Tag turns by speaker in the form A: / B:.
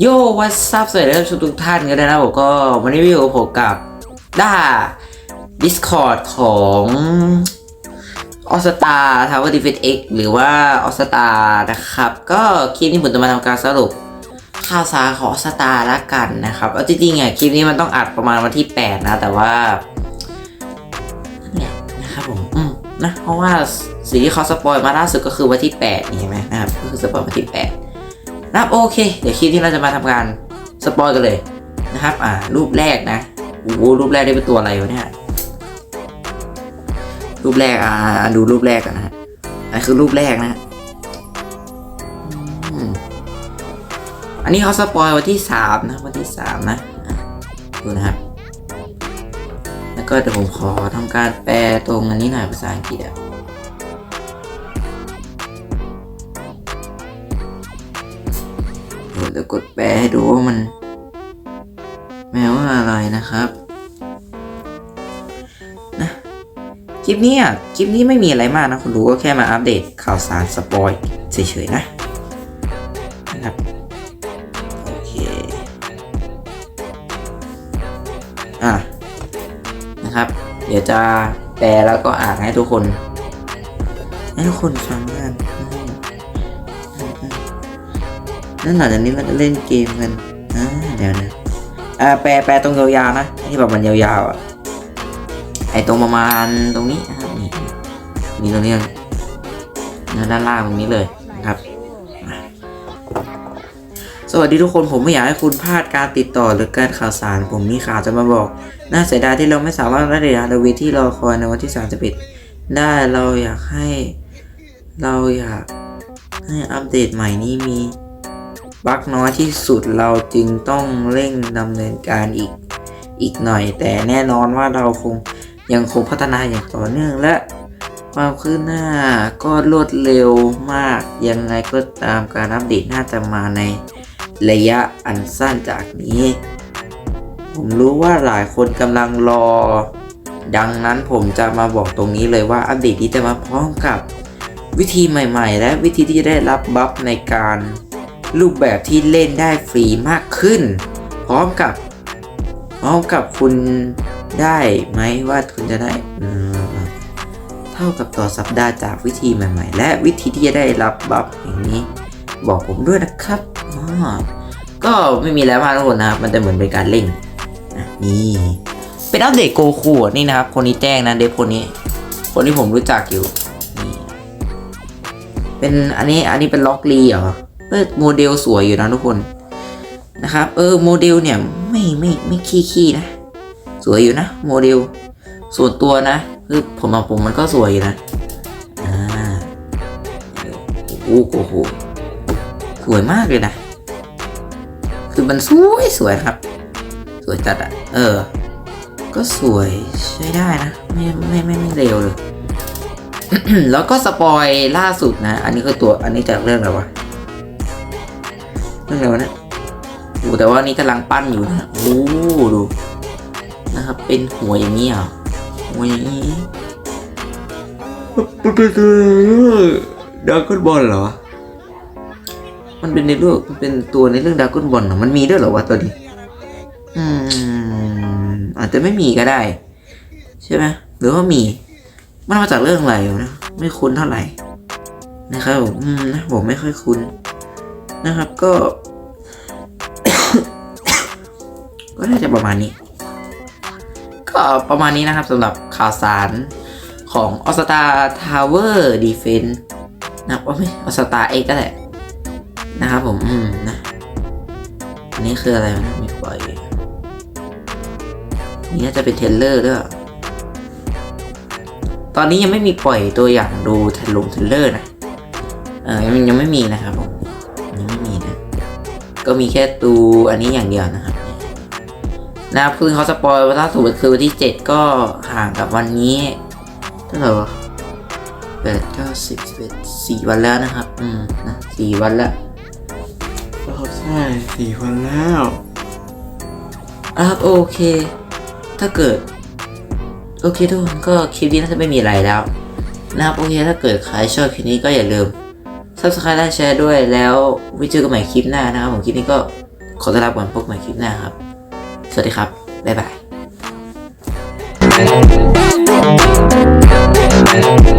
A: โยวัสซับสวัสดีท่านผู้ชมทุกท่านกันด้วยนะผมก็วันนี้วิวผมกับด้า Discord ของออสตาทาวเวอร์ดิฟเอ็กหรือว่าออสตานะครับ ก็คลิปนี้ผมจะมาทำการสรุปข่าวสารของออสตาละกันนะครับ เอาจริงๆอะคลิปนี้มันต้องอัดประมาณวันที่ 8 นะ แต่ว่าเนั่นแหละนะครับผมอืมนะเพราะว่าสิ่งที่เขาสปอยมาล่าสุดก็คือวันที่ 8 นี่ใช่ไหมนะครับก็คือสปอยวันที่ 8 นะครับโอเค เดี๋ยวคลิปที่เราจะมาทำการสปอยกันเลยนะครับ อ่า รูปแรกนะโอ้รูปแรกได้เป็นตัวอะไรวะเนี่ยรูปแรกอ่าดูรูปแรกกันนะอันคือรูปแรกนะอันนี้เขาสปอยวันที่สามนะวันที่สามนะอะดูนะครับ แล้วก็เดี๋ยวผมขอทำการแปลตรงอันนี้หน่อยภาษาอังกฤษอะ จะกดแปลให้ดูว่ามันแปลว่าอะไรนะครับนะคลิปนี้อะคลิปนี้ไม่มีอะไรมากนะคุณดูก็แค่มาอัปเดตข่าวสารสปอยเฉยๆนะนะครับโอเคอะนะครับ เดี๋ยวจะแปลแล้วก็อ่านให้ทุกคนให้ทุกคนฟังกัน นั่นหลังจากนี้เราจะเล่นเกมกันอ่าเดี๋ยวนะอ่าแปลแปลตรงยาวๆนะที่แบบมันยาวๆอะไอตรงประมาณตรงนี้นะครับนี่นี่ตรงนี้นะด้านล่างตรงนี้เลยนะครับ สวัสดีทุกคนผมไม่อยากให้คุณพลาดการติดต่อหรือการข่าวสาร ผมมีข่าวจะมาบอก น่าเสียดายที่เราไม่สามารถได้เรียนดวีที่รอคอยในวันที่31ได้เราอยากให้ เราอยากให้อัปเดตใหม่นี้มี บักน้อยที่สุดเราจึงต้องเร่งดำเนินการอีกอีกหน่อย แต่แน่นอนว่าเราคงยังคงพัฒนาอย่างต่อเนื่องและความคืบหน้าก็รวดเร็วมากยังไงก็ตามการอัปเดตน่าจะมาในระยะอันสั้นจากนี้ ผมรู้ว่าหลายคนกำลังรอ ดังนั้นผมจะมาบอกตรงนี้เลยว่าอัปเดตนี้จะมาพร้อมกับวิธีใหม่ ๆ และวิธีที่จะได้รับบัฟในการ รูปแบบที่เล่นได้ฟรีมากขึ้น พร้อมกับพร้อมกับคุณได้ไหมว่าคุณจะได้เท่ากับต่อสัปดาห์จากวิธีใหม่ ๆ และวิธีที่จะได้รับบัฟอย่างนี้ บอกผมด้วยนะครับก็ไม่มีแล้วมากทุกคนนะครับ มันจะเหมือนเป็นการเล่นนี่เป็นอัปเดตโกคูนี่นะครับ คนนี้แจ้งนะเดฟคนนี้ คนที่ผมรู้จักอยู่เป็นอันนี้อันนี้เป็นล็อกลีเหรอ เออโมเดลสวยอยู่นะทุกคนนะครับเออโมเดลเนี่ยไม่ไม่ไม่ขี้ขี้นะ สวยอยู่นะโมเดลส่วนตัวนะคือผมมาผมมันก็สวยอยู่นะอ่าโอ้โหโอ้โหสวยมากเลยนะคือมันสวยสวยครับ สวยจัดอะเออ ก็สวยใช้ได้นะ ไม่ไม่ไม่ไม่เร็วเลยแล้วก็สปอยล่าสุดนะ อันนี้คือตัวอันนี้จากเรื่องอะไรวะ เรื่องอะไรวะเนี่ยโอ้แต่ว่านี่กำลังปั้นอยู่นะโอ้ดูนะครับ เป็นหัวอย่างนี้เหรอหัวอย่างนี้มันเป็นดราก้อนบอลเหรอ มันเป็นในเรื่องมันเป็นตัวในเรื่องดราก้อนบอลเหรอมันมีด้วยเหรอวะตัวนี้อืมอาจจะไม่มีก็ได้ ใช่ไหมหรือว่ามี มันมาจากเรื่องอะไรนะไม่คุ้นเท่าไหร่นะครับผมอืมนะผมไม่ค่อยคุ้น นะครับก็ ก็น่าจะประมาณนี้ ก็ประมาณนี้นะครับสำหรับข่าวสารของออสตาทาวเวอร์ดีเฟนนะครับว่าไม่ออสตาเอ็กก็แหละนะครับผมอืมนะอันนี้คืออะไรวะเนะมีปล่อยนี่น่าจะเป็นเทเลอร์ด้วยตอนนี้ยังไม่มีปล่อยตัวอย่างดูทรลลงเทเลอร์นะ เออยังยังไม่มีนะครับผม ก็มีแค่ตูอันนี้อย่างเดียวนะครับนะครับคือเขาสปอยล์ว่าล่าสุดคือวันที่เจ็ดก็ห่างกับวันนี้เท่าไหร่วะแปดเก้าสิบสิบเอ็ดสี่วันแล้วนะครับ อืมนะสี่วันแล้วครับใช่สี่วันแล้วอะครับโอเค ถ้าเกิด โอเคทุกคนก็คลิปนี้น่าจะไม่มีอะไรแล้วนะครับโอเคถ้าเกิดใครชอบคลิปนี้ก็อย่าลืม ซับสไครต์และแชร์ด้วยแล้วไว้เจอกันใหม่คลิปหน้านะครับผมคลิปนี้ก็ขอต้อนรับกันพบใหม่คลิปหน้าครับ สวัสดีครับ บ๊ายบาย